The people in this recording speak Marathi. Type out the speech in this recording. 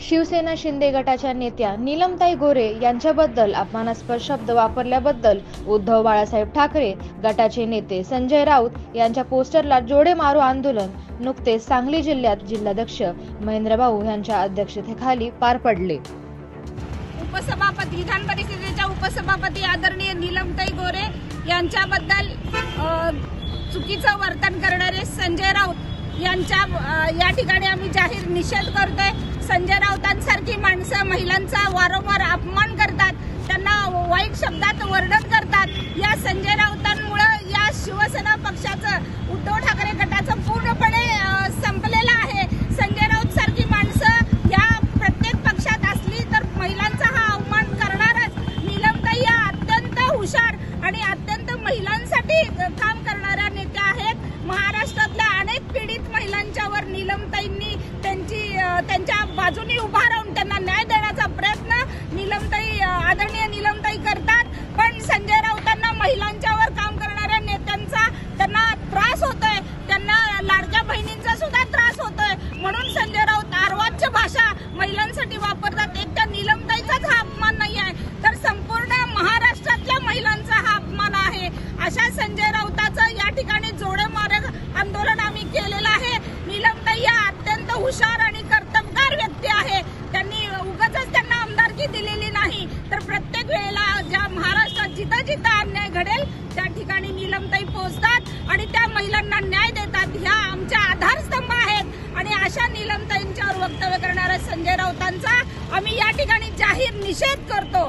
शिवसेना शिंदे गटाच्या नेत्या नीलमताई गोरे यांच्याबद्दल अपमानास्पद शब्द वापरल्याबद्दल उद्धव बाळासाहेब ठाकरे गटाचे नेते संजय राऊत यांच्या पोस्टरला जोडे मारो आंदोलन नुकतेच सांगली जिल्ह्यात जिल्हाध्यक्ष महेंद्रभाऊ यांच्या अध्यक्षतेखाली पार पडले. उपसभापती विधान परिषदेच्या उपसभापती आदरणीय नीलमताई गोरे यांच्याबद्दल चुकीचं वर्तन करणारे संजय राऊत यांच्या या ठिकाणी आम्ही जाहीर निषेध करतोय. संजय राऊतांसारखी माणसं महिलांचा वारंवार अपमान करतात. त्यांना वाईट शब्दात वर्णन करतात. या संजय राऊतांमुळं या शिवसेना पक्षाचं उद्धव ठाकरे गटाचं पूर्णपणे अ, संपलेलं आहे संजय राऊत सारखी माणसं या प्रत्येक पक्षात असली तर महिलांचा हा अवमान करणारच नीलमताई या अत्यंत हुशार आणि अत्यंत महिलांसाठी काम करणाऱ्या नेत्या आहेत महाराष्ट्रातल्या अनेक पीडित महिलांच्यावर नीलमताईंनी त्यांची अ, त्यांच्या बाजूनी उभा राहून त्यांना न्याय देण्याचा प्रयत्न निलमताई आदरणीय निलमताई करतात. पण संजय राऊतांना महिलांच्यावर काम करणाऱ्या नेत्यांचा त्यांना त्रास होतोय. त्यांना लाडक्या बहिणींचा सुद्धा त्रास होतोय. म्हणून संजय राऊत आर्वाच्य भाषा महिलांसाठी वापरतात. एक त्या निलमताईचाच हा अपमान नाही आहे तर संपूर्ण महाराष्ट्रातल्या महिलांचा हा अपमान आहे. अशा संजय राऊताचं या ठिकाणी जोडे मार्ग आंदोलन आम्ही केलेलं आहे नीलमताई या अत्यंत हुशार आणि कर्तबगार व्यक्ती आहे त्यांनी उगाच त्यांना आमदारकी दिलेली नाही तर प्रत्येक वेळेला ज्या महाराष्ट्रात जिथं जिथं अन्याय घडेल त्या ठिकाणी नीलमताई पोहोचतात आणि त्या महिलांना न्याय देतात. ह्या आमच्या आधारस्तंभ आहेत. आणि अशा नीलमताईंच्यावर वक्तव्य करणाऱ्या संजय राऊतांचा आम्ही या ठिकाणी जाहीर निषेध करतो.